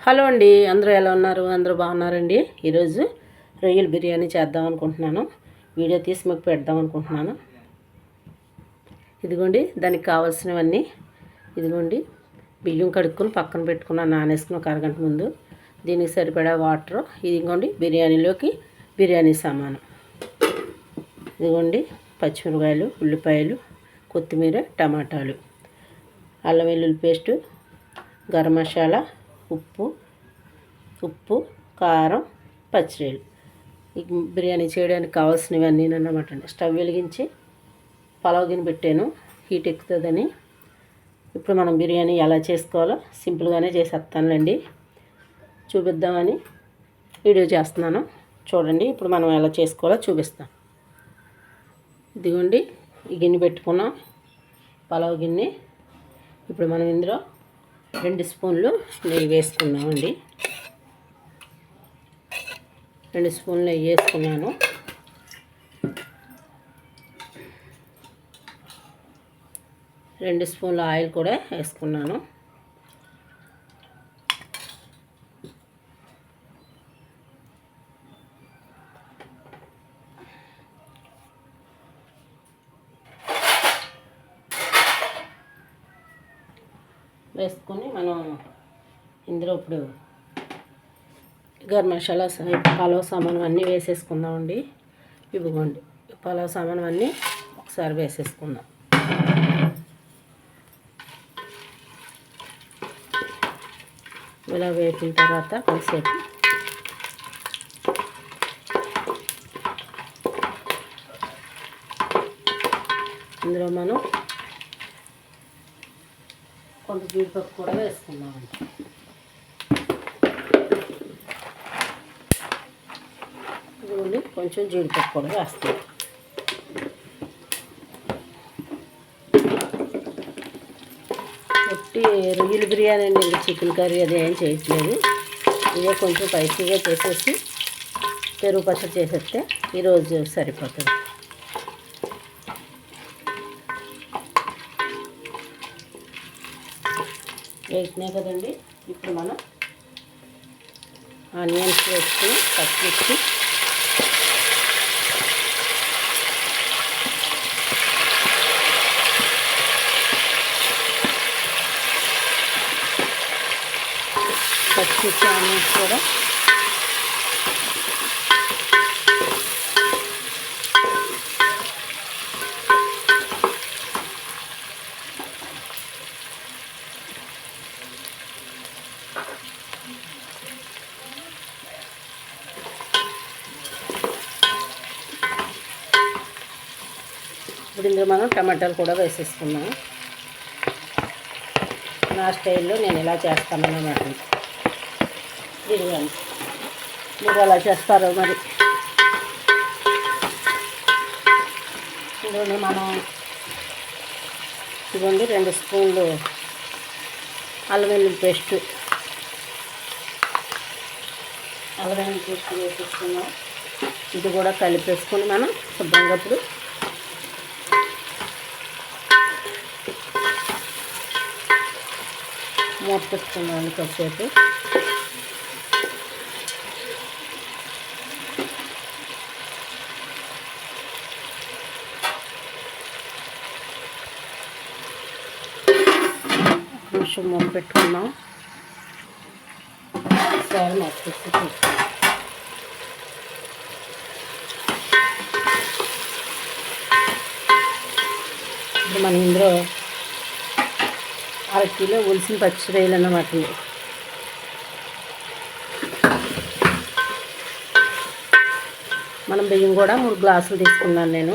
Hello అండి అందరూ ఎలా ఉన్నారు? అందరూ బాగున్నారండి? ఈరోజు రొయ్యల బిర్యానీ చేద్దాం అనుకుంటున్నాను. వీడియో తీసి మీకు పెడదాం అనుకుంటున్నాను. ఇదిగోండి దానికి కావాల్సినవన్నీ ఇదిగోండి బియ్యం కడుక్కొని పక్కన పెట్టుకున్నాను నానేసుకుని ఒక అరగంట ముందు దీనికి సరిపడా వాటర్ ఇదిగోండి బిర్యానీలోకి బిర్యానీ సామాను. ఇదిగోండి పచ్చిమిరపకాయలు ఉల్లిపాయలు కొత్తిమీర టమాటాలు అల్లం వెల్లుల్లి పేస్టు గరం మసాలా ఉప్పు ఉప్పు కారం పచ్చిరొయ్యలు ఈ బిర్యానీ చేయడానికి కావాల్సినవన్నీ అన్నమాట అండి. స్టవ్ వెలిగించి పలావ్ గిన్నె పెట్టాను. హీట్ ఎక్కుతుందని. ఇప్పుడు మనం బిర్యానీ ఎలా చేసుకోవాలో సింపుల్గానే చేసేస్తానులేండి. చూపిద్దామని వీడియో చేస్తున్నాను. చూడండి ఇప్పుడు మనం ఎలా చేసుకోవాలో చూపిస్తాం ఇదిగోండి ఈ గిన్నె పెట్టుకున్నాం. పలావ్ గిన్నె. ఇప్పుడు మనం ఇందులో రెండు స్పూన్లు నెయ్యి వేసుకున్నామండి. రెండు స్పూన్లు నెయ్యి వేసుకున్నాను. రెండు స్పూన్ల ఆయిల్ కూడా వేసుకున్నాను. వేసుకొని మనం ఇందులో ఇప్పుడు గరం మసాలా పలావ్ సామాను అన్నీ వేసేసుకుందామండి. ఇవ్వండి పలావ్ సామాను అన్నీ ఒకసారి వేసేసుకుందాం. ఇలా వేపిన తర్వాత కొంతసేపు ఇందులో మనం కొంత జీడిపప్పు కూడా వేసుకుందామండి. ఇదిగోండి కొంచెం జీడిపప్పు కూడా వేస్తాం ఒట్టి రొయ్యల బిర్యానీ అండి ఇంకా చికెన్ కర్రీ అది ఏం చేయట్లేదు. ఇదే కొంచెం స్పైసీగా చేసేసి పెరుగు పచ్చడి చేసేస్తే ఈరోజు సరిపోతుంది. వేసినాయి కదండి ఇప్పుడు మనం ఆనియన్స్ వేసుకుని పచ్చిమిర్చి పచ్చిమిర్చి ఆనియన్స్ కూడా ఇందులో మనం టమాటాలు కూడా వేసేసుకున్నాం. నా స్టైల్లో నేను ఇలా చేస్తానన్నమాట బిర్యానీ మీరు ఎలా చేస్తారో మరి. ఇందులో మనం. ఇదిగోండి రెండు స్పూన్లు అల్లం వెల్లుల్లి పేస్ట్. అల్లం వెల్లుల్లి పేస్ట్ వేసేసుకున్నాం. ఇది కూడా కలిపేసుకొని మనం శుభ్రంగా ఇప్పుడు మూత పెట్టుకున్నాను కాసేపు ఒక నిమిషం మూత పెట్టుకున్నాం ఒకసారి మూత పెట్టి చూస్తాం ఇప్పుడు మనం ఇందులో అర కిలో ఉలిసిన పచ్చిరొయ్యలు అన్నమాట మనం బియ్యం కూడా మూడు గ్లాసులు తీసుకున్నాను నేను.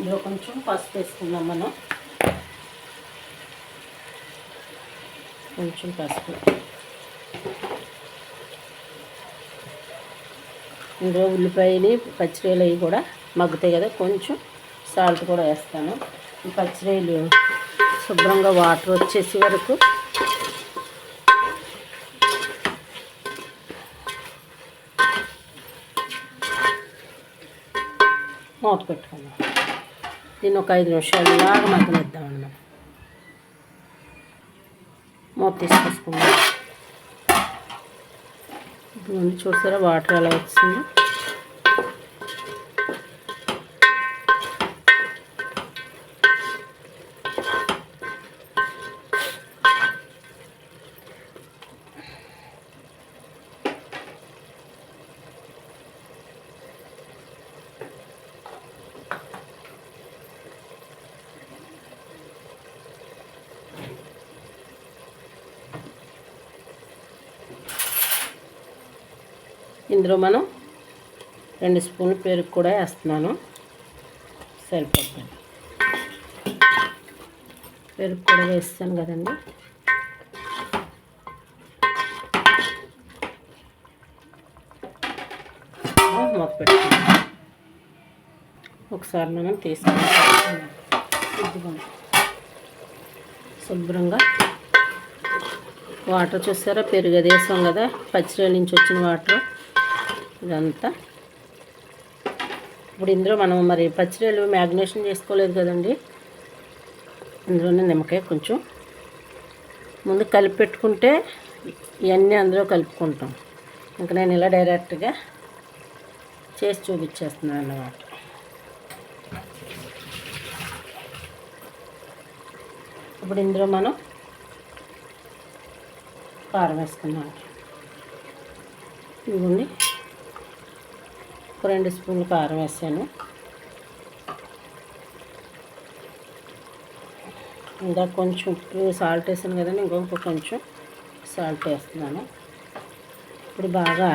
ఇందులో కొంచెం పసుపు వేసుకుందాం మనం. కొంచెం పసుపు. ఇందులో ఉల్లిపాయలు పచ్చిరొయ్యలు అవి కూడా మగ్గుతాయి కదా కొంచెం సాల్ట్ కూడా వేస్తాను. ఈ పచ్చిరొయ్యలు శుభ్రంగా వాటర్ వచ్చేసి వరకు మూత పెట్టుకుందాం. దీన్ని ఒక ఐదు నిమిషాలు లాగా మగ్గనిద్దామండి మనం. మూత తీసుకొసుకుందాం చూసారా? వాటర్ ఎలా వచ్చిందో. ఇందులో మనం రెండు స్పూన్లు పెరుగు కూడా వేస్తున్నాను. సరిపోతుంది. పెరుగు కూడా వేస్తాను కదండి. మొక్క పెట్టుకుంటాం ఒకసారి మనం తీసుకుంటాం శుభ్రంగా. వాటర్ చూసారా? పెరుగు వేసాం కదా. పచ్చిరొయ్య నుంచి వచ్చిన వాటర్. ఇదంతా. ఇప్పుడు ఇందులో మనం మరి పచ్చిరొయ్యలు మ్యాగ్నేషన్ చేసుకోలేదు కదండి. ఇందులోనే నిమ్మకాయ కొంచెం. ముందు కలిపి పెట్టుకుంటే ఇవన్నీ అందులో కలుపుకుంటాం. ఇంకా నేను ఇలా డైరెక్ట్గా చేసి చూపించేస్తున్నాను అన్నమాట. ఇప్పుడు ఇందులో మనం కారం వేసుకున్నాం ఇదిగోండి ఒక రెండు స్పూన్లు కారం వేసాను. ఇంకా కొంచెం ఉప్పు సాల్ట్ వేసాను కదండి ఇంకొక కొంచెం సాల్ట్ వేస్తున్నాను. ఇప్పుడు బాగా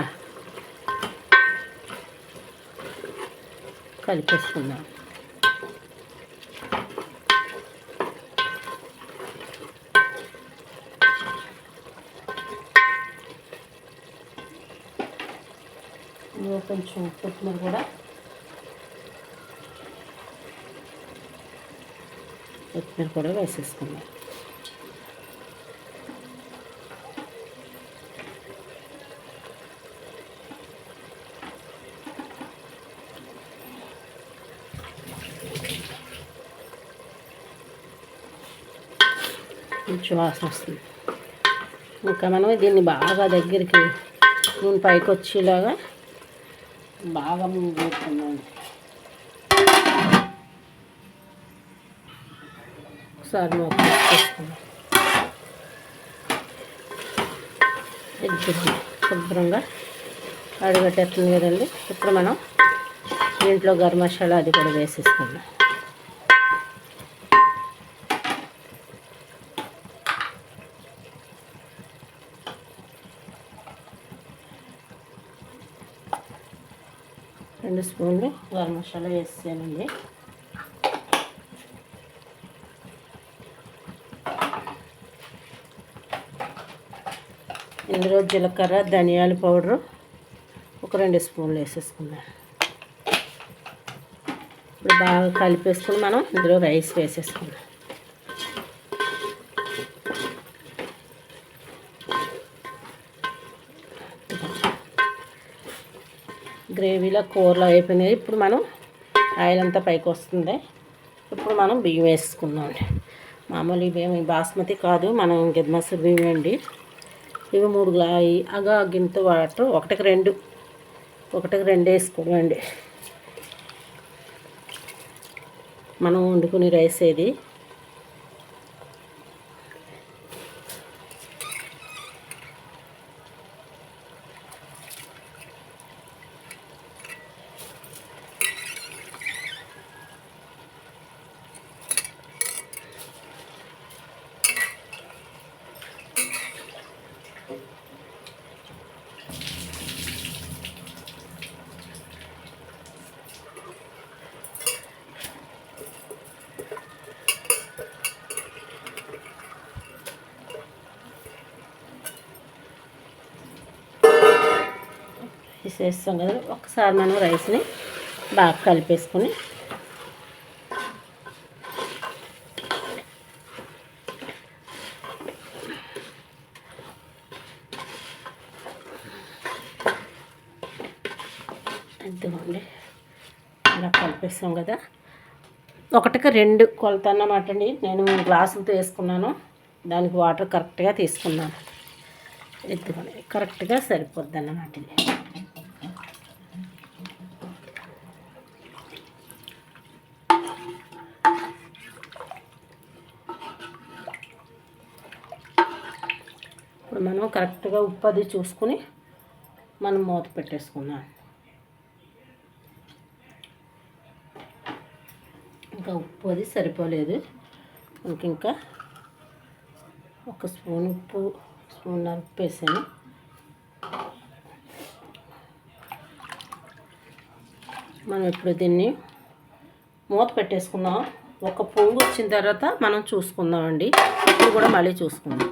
కలిపేస్తున్నాను ఇందులో కొంచెం కొత్తిమీర కూడా. కొత్తిమీర కూడా వేసేసుకుందాం. కొంచెం వాసన వస్తుంది. ఇంకా మనం దీన్ని బాగా దగ్గరికి నూనె పైకి వచ్చేలాగా బాగా వేసుకున్నాం ఒకసారి మూత శుభ్రంగా అడగట్టేస్తుంది కదండి. ఇప్పుడు మనం దీంట్లో గరం మసాలా అది కూడా వేసేసుకుందాం రెండు స్పూన్లు గరం మసాలా వేసానండి. ఇందులో జీలకర్ర ధనియాల పౌడరు ఒక రెండు స్పూన్లు వేసేసుకున్నాను ఇప్పుడు బాగా కలిపేసుకుని మనం ఇందులో రైస్ వేసేసుకున్నాం గ్రేవీలో కూరలు అయిపోయినాయి ఇప్పుడు మనం ఆయిల్ అంతా పైకి వస్తుంది. ఇప్పుడు మనం బియ్యం వేసుకుందాం అండి. మామూలు బియ్యం బాస్మతి కాదు మనం గిద్దమసరు బియ్యం అండి. ఇవి మూడు గ్లా అగా గింత వాటర్ ఒకటికి రెండు ఒకటికి రెండు వేసుకోవడం అండి మనం వండుకునే రైస్ ఏది? వేసేస్తాం కదా. ఒకసారి మనం రైస్ని బాగా కలిపేసుకొని ఇదిగోండి అలా కలిపేస్తాం కదా. ఒకటికి రెండు కొలత అన్నమాట అండి. నేను గ్లాసులతో వేసుకున్నాను. దానికి వాటర్ కరెక్ట్గా తీసుకున్నాను. ఎత్తుకొని కరెక్ట్గా సరిపోద్ది అన్నమాట మనం కరెక్ట్గా ఉప్పు అది చూసుకుని మనం మూత పెట్టేసుకున్నాం ఇంకా ఉప్పు అది సరిపోలేదు. మనకి ఇంకా ఒక స్పూన్ ఉప్పు స్పూన్ ఉప్పు వేసాను. మనం ఇప్పుడు దీన్ని మూత పెట్టేసుకుందాం. ఒక పొంగు వచ్చిన తర్వాత మనం చూసుకుందామండి. ఇప్పుడు కూడా మళ్ళీ చూసుకుందాం.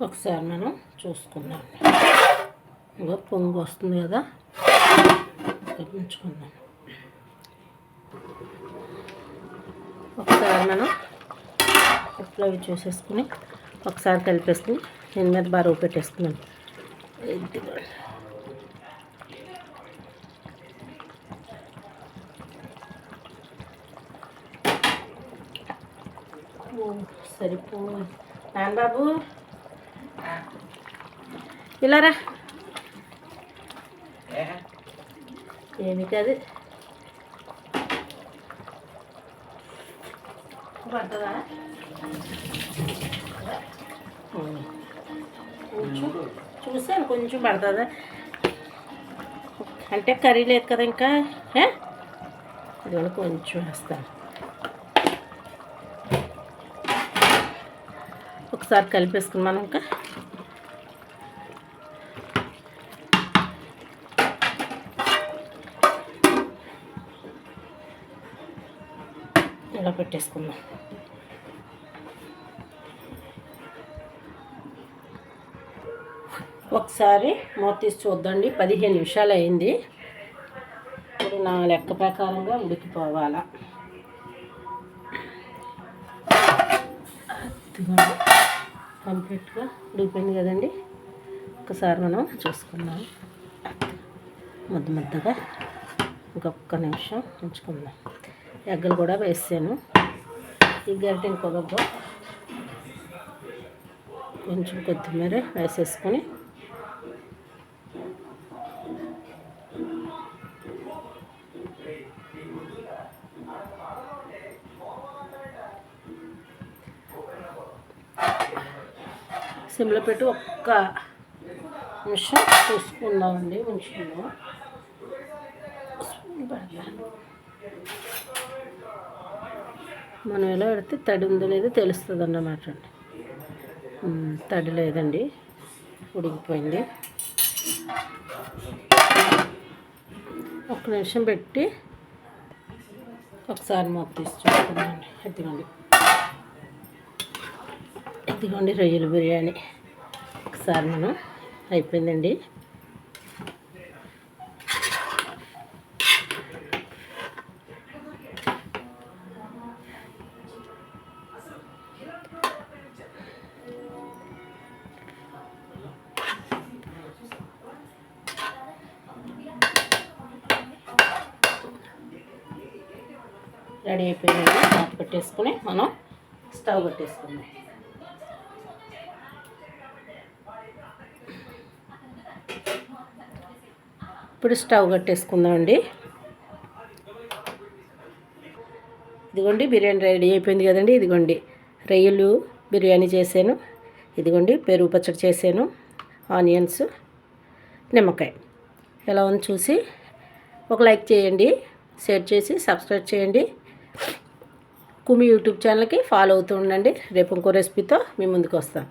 ఒకసారి మనం చూసుకుందాం. ఇంకా పొంగు వస్తుంది కదా ఉంచుకుందాం. ఒకసారి మనం ఉప్పులో అవి చూసేసుకుని ఒకసారి కలిపేసుకుని దీని మీద బరువు పెట్టేసుకున్నాం సరిపో నాన్న బాబు రా. ఏమి కాదు పడుతుందా? కొంచెం చూసాను కొంచెం పడుతుందా? అంటే కర్రీ లేదు కదా ఇంకా? అది కొంచెం వేస్తాను. ఒకసారి కలిపేసుకున్నాం ఇంకా. పెట్టేసుకుందాం. ఒకసారి మూత తీసి చూద్దండి. పదిహేను నిమిషాలు అయింది. ఇప్పుడు నా లెక్క ప్రకారంగా ఉడికిపోవాలా. కంప్లీట్గా ఉడికిపోయింది కదండి. ఒకసారి మనం చూసుకుందాం. ముద్ద ముద్దగా ఇంకొక నిమిషం ఉంచుకుందాం. ఎగ్గలు కూడా వేసాను. ఈ గరిటెని కుదరదు కొంచెం కొత్తిమీర వేసేసుకొని. సిమ్లో పెట్టి ఒక్క నిమిషం చూసుకుందామండి ఉంచుకుందాం మనం ఎలా పెడితే తడి ఉందో లేదో తెలుస్తుంది అన్నమాట అండి తడి లేదండి. ఉడికిపోయింది. ఒక నిమిషం పెట్టి ఒకసారి మూత తీసి చూసుకుందామండి. ఎత్తుకోండి ఎత్తుకోండి రొయ్యల బిర్యానీ. ఒకసారి మనం అయిపోయిందండి. రెడీ అయిపోయిందండి. పాత పెట్టేసుకుని మనం స్టవ్ పెట్టేసుకుందాం ఇప్పుడు స్టవ్ కట్టేసుకుందామండి. ఇదిగోండి బిర్యానీ రెడీ అయిపోయింది కదండి. ఇదిగోండి రొయ్యలు బిర్యానీ చేశాను. ఇదిగోండి పెరుగు పచ్చడి చేశాను. ఆనియన్స్ నిమ్మకాయ. ఎలా ఉంది చూసి ఒక లైక్ చేయండి షేర్ చేసి సబ్స్క్రైబ్ చేయండి. కుమి యూట్యూబ్ ఛానల్కి ఫాలో అవుతూ ఉండండి. రేపు ఇంకో రెసిపీతో మీ ముందుకు వస్తాను.